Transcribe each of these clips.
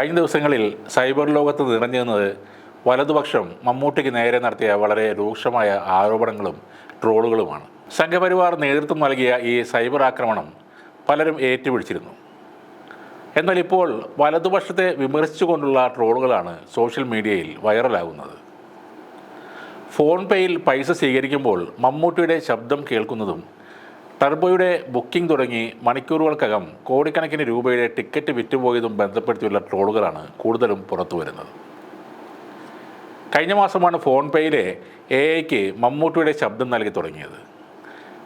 കഴിഞ്ഞ ദിവസങ്ങളിൽ സൈബർ ലോകത്ത് നിറഞ്ഞു നിന്നത് വലതുപക്ഷം മമ്മൂട്ടിക്ക് നേരെ നടത്തിയ വളരെ രൂക്ഷമായ ആരോപണങ്ങളും ട്രോളുകളുമാണ്. സംഘപരിവാർ നേതൃത്വം നൽകിയ ഈ സൈബർ ആക്രമണം പലരും ഏറ്റുപിടിച്ചിരുന്നു. എന്നാൽ ഇപ്പോൾ വലതുപക്ഷത്തെ വിമർശിച്ചുകൊണ്ടുള്ള ട്രോളുകളാണ് സോഷ്യൽ മീഡിയയിൽ വൈറലാകുന്നത്. ഫോൺ പേയിൽ പൈസ സ്വീകരിക്കുമ്പോൾ മമ്മൂട്ടിയുടെ ശബ്ദം കേൾക്കുന്നതും ടർബോയുടെ ബുക്കിംഗ് തുടങ്ങി മണിക്കൂറുകൾക്കകം കോടിക്കണക്കിന് രൂപയുടെ ടിക്കറ്റ് വിറ്റുപോയതും ബന്ധപ്പെടുത്തിയുള്ള ട്രോളുകളാണ് കൂടുതലും പുറത്തു വരുന്നത്. കഴിഞ്ഞ മാസമാണ് ഫോൺ പേയിലെ എ ഐക്ക് മമ്മൂട്ടിയുടെ ശബ്ദം നൽകി തുടങ്ങിയത്.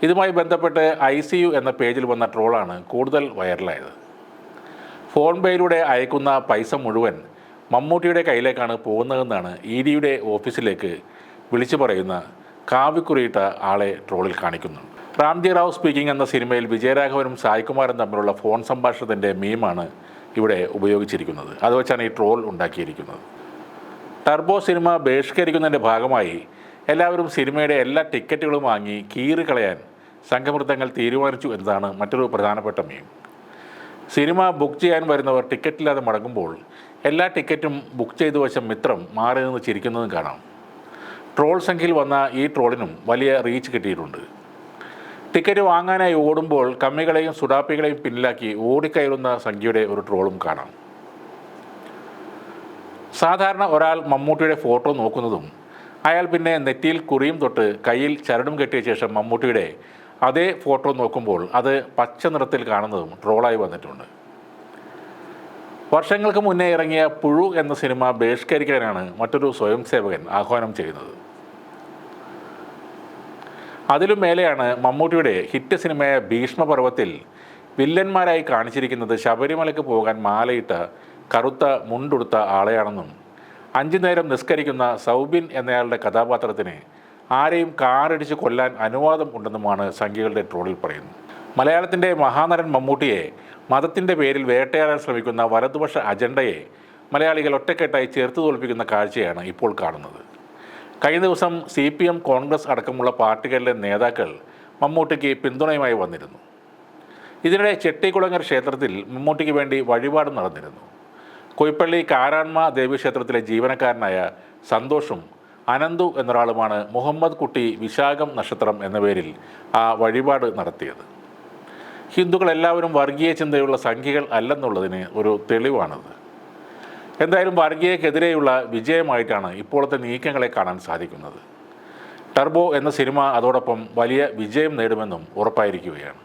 ഇതുമായി ബന്ധപ്പെട്ട് ഐ സി യു എന്ന പേജിൽ വന്ന ട്രോളാണ് കൂടുതൽ വൈറലായത്. ഫോൺ പേയിലൂടെ അയക്കുന്ന പൈസ മുഴുവൻ മമ്മൂട്ടിയുടെ കയ്യിലേക്കാണ് പോകുന്നതെന്നാണ് ഇ ഡിയുടെ ഓഫീസിലേക്ക് വിളിച്ചു പറയുന്ന കാവിക്കുറിയിട്ട ആളെ ട്രോളിൽ കാണിക്കുന്നുണ്ട്. റാംജി റാവു സ്പീക്കിംഗ് എന്ന സിനിമയിൽ വിജയരാഘവനും സായ്കുമാരും തമ്മിലുള്ള ഫോൺ സംഭാഷണത്തിന്റെ മീമാണ് ഇവിടെ ഉപയോഗിച്ചിരിക്കുന്നത്. അത് വെച്ചാണ് ഈ ട്രോൾ ഉണ്ടാക്കിയിരിക്കുന്നത്. ടർബോ സിനിമ ബഹിഷ്കരിക്കുന്നതിന്റെ ഭാഗമായി എല്ലാവരും സിനിമയുടെ എല്ലാ ടിക്കറ്റുകളും വാങ്ങി കീറിക്കളയാൻ സംഘവൃത്തങ്ങൾ തീരുമാനിച്ചു എന്നതാണ് മറ്റൊരു പ്രധാനപ്പെട്ട മീം. സിനിമ ബുക്ക് ചെയ്യാൻ വരുന്നവർ ടിക്കറ്റില്ലാതെ മടങ്ങുമ്പോൾ എല്ലാ ടിക്കറ്റും ബുക്ക് ചെയ്തു വച്ച മിത്രം മാറി നിന്ന് ചിരിക്കുന്നതും കാണാം. ട്രോൾ സംഖ്യയിൽ വന്ന ഈ ട്രോളിനും വലിയ റീച്ച് കിട്ടിയിട്ടുണ്ട്. ടിക്കറ്റ് വാങ്ങാനായി ഓടുമ്പോൾ കമ്മികളെയും സുഡാപ്പികളെയും പിന്നിലാക്കി ഓടിക്കയറുന്ന സംഖ്യയുടെ ഒരു ട്രോളും കാണാം. സാധാരണ ഒരാൾ മമ്മൂട്ടിയുടെ ഫോട്ടോ നോക്കുന്നതും അയാൾ പിന്നെ നെറ്റിയിൽ കുറിയും തൊട്ട് കയ്യിൽ ചരടും കെട്ടിയ ശേഷം മമ്മൂട്ടിയുടെ അതേ ഫോട്ടോ നോക്കുമ്പോൾ അത് പച്ച നിറത്തിൽ കാണുന്നതും ട്രോളായി വന്നിട്ടുണ്ട്. വർഷങ്ങൾക്ക് മുന്നേ ഇറങ്ങിയ പുഴു എന്ന സിനിമ ബഹിഷ്കരിക്കാനാണ് മറ്റൊരു സ്വയം ആഹ്വാനം ചെയ്യുന്നത്. അതിലും മേലെയാണ് മമ്മൂട്ടിയുടെ ഹിറ്റ് സിനിമയായ ഭീഷ്മപർവത്തിൽ വില്ലന്മാരായി കാണിച്ചിരിക്കുന്നത് ശബരിമലയ്ക്ക് പോകാൻ മാലയിട്ട കറുത്ത മുണ്ടുടുത്ത ആളെയാണെന്നും അഞ്ചു നേരം നിസ്കരിക്കുന്ന സൗബിൻ എന്നയാളുടെ കഥാപാത്രത്തിന് ആരെയും കാറടിച്ച് കൊല്ലാൻ അനുവാദം ഉണ്ടെന്നുമാണ് സംഖ്യകളുടെ ട്രോളിൽ പറയുന്നത്. മലയാളത്തിന്റെ മഹാനരൻ മമ്മൂട്ടിയെ മതത്തിന്റെ പേരിൽ വേട്ടയാടാൻ ശ്രമിക്കുന്ന വലതുപക്ഷ അജണ്ടയെ മലയാളികൾ ഒറ്റക്കെട്ടായി ചേർത്ത് തോൽപ്പിക്കുന്ന കാഴ്ചയാണ് ഇപ്പോൾ കാണുന്നത്. കഴിഞ്ഞ ദിവസം സി പി എം കോൺഗ്രസ് അടക്കമുള്ള പാർട്ടികളിലെ നേതാക്കൾ മമ്മൂട്ടിക്ക് പിന്തുണയുമായി വന്നിരുന്നു. ഇതിനിടെ ചെട്ടിക്കുളങ്ങർ ക്ഷേത്രത്തിൽ മമ്മൂട്ടിക്ക് വേണ്ടി വഴിപാട് നടന്നിരുന്നു. കൊയ്പ്പള്ളി കാരാൺമ ദേവീക്ഷേത്രത്തിലെ ജീവനക്കാരനായ സന്തോഷും അനന്തു എന്നൊരാളുമാണ് മുഹമ്മദ് കുട്ടി വിശാഖം നക്ഷത്രം എന്ന പേരിൽ ആ വഴിപാട് നടത്തിയത്. ഹിന്ദുക്കൾ എല്ലാവരും വർഗീയ ചിന്തയുള്ള സംഖ്യകൾ അല്ലെന്നുള്ളതിന് ഒരു തെളിവാണത്. എന്തായാലും വർഗീയക്കെതിരെയുള്ള വിജയമായിട്ടാണ് ഇപ്പോഴത്തെ നീക്കങ്ങളെ കാണാൻ സാധിക്കുന്നത്. ടർബോ എന്ന സിനിമ അതോടൊപ്പം വലിയ വിജയം നേടുമെന്നും ഉറപ്പായിരിക്കുകയാണ്.